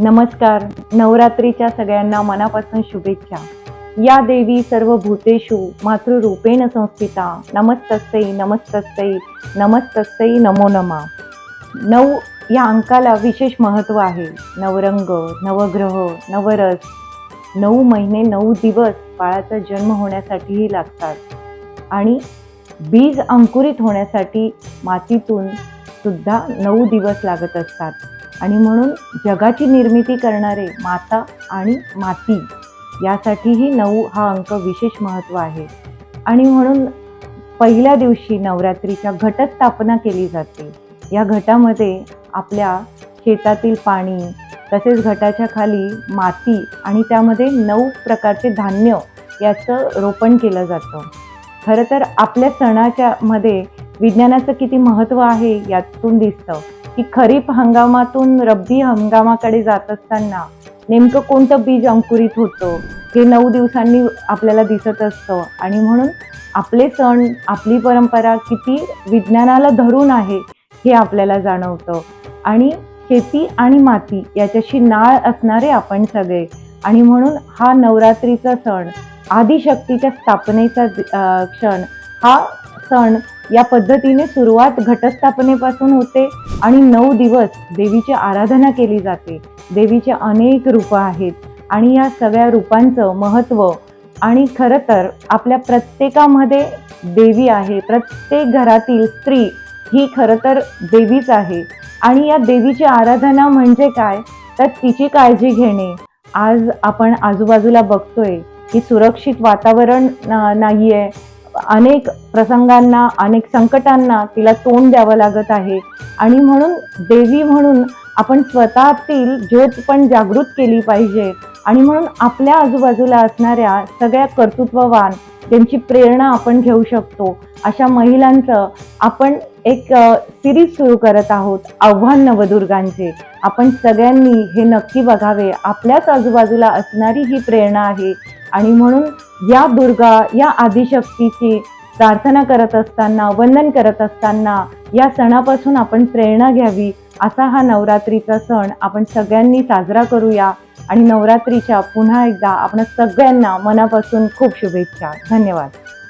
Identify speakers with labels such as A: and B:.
A: नमस्कार. नवरात्रीच्या सगळ्यांना मनापासून शुभेच्छा. या देवी सर्व भूतेषु मातृरूपेण संस्थिता. नमस्तस्यै नमस्तस्यै नमस्तस्यै नमो नमा. नऊ या अंकाला विशेष महत्त्व आहे. नवरंग नवग्रह नवरस. नऊ महिने नऊ दिवस बाळाचा जन्म होण्यासाठीही लागतात. आणि बीज अंकुरित होण्यासाठी मातीतून सुद्धा नऊ दिवस लागत असतात. आणि म्हणून जगाची निर्मिती करणारे माता आणि माती यासाठीही नऊ हा अंक विशेष महत्त्व आहे. आणि म्हणून पहिल्या दिवशी नवरात्रीच्या घटस्थापना केली जाते. या घटामध्ये आपल्या शेतातील पाणी तसेच घटाच्या खाली माती आणि त्यामध्ये नऊ प्रकारचे धान्य याचं रोपण केलं जातं. खरं तर आपल्या सणाच्या मध्ये विज्ञानाचं किती महत्त्व आहे यातून दिसतं. की खरीप हंगामातून रब्बी हंगामाकडे जात असताना नेमकं कोणतं बीज अंकुरित होतं? हे नऊ दिवसांनी आपल्याला दिसत असतं. आणि म्हणून आपले सण आपली परंपरा किती विज्ञानाला धरून आहे हे आपल्याला जाणवतं. आणि शेती आणि माती याच्याशी नाळ असणारे आपण सगळे. आणि म्हणून हा नवरात्रीचा सण आदिशक्तीच्या स्थापनेचा क्षण हा सण या पद्धतीने सुरुवात घटस्थापनेपासून होते आणि नऊ दिवस देवीची आराधना केली जाते. देवीचे अनेक रूपं आहेत आणि या सगळ्या रूपांचं महत्त्व आणि खरं तर आपल्या प्रत्येकामध्ये देवी आहे. प्रत्येक घरातील स्त्री ही खरं तर देवीच आहे. आणि या देवीची आराधना म्हणजे काय? तर तिची काळजी घेणे. आज आपण आजूबाजूला बघतोय की सुरक्षित वातावरण नाही आहे अनेक प्रसंगांना अनेक संकटांना तिला तोंड द्यावं लागत आहे. आणि म्हणून देवी म्हणून आपण स्वतःतील ज्योत पण जागृत केली पाहिजे. आणि म्हणून आपल्या आजूबाजूला असणाऱ्या सगळ्या कर्तृत्ववान त्यांची प्रेरणा आपण घेऊ शकतो. अशा महिलांचं आपण एक सिरीज सुरू करत आहोत आव्हान नवदुर्गांचे. आपण सगळ्यांनी हे नक्की बघावे. आपल्याच आजूबाजूला असणारी ही प्रेरणा आहे. आणि म्हणून या दुर्गा या आदिशक्तीची प्रार्थना करत असताना वंदन करत असताना या सणापासून आपण प्रेरणा घ्यावी असा हा नवरात्रीचा सण आपण सगळ्यांनी साजरा करूया. आणि नवरात्रीच्या पुन्हा एकदा आपण सगळ्यांना मनापासून खूप शुभेच्छा. धन्यवाद.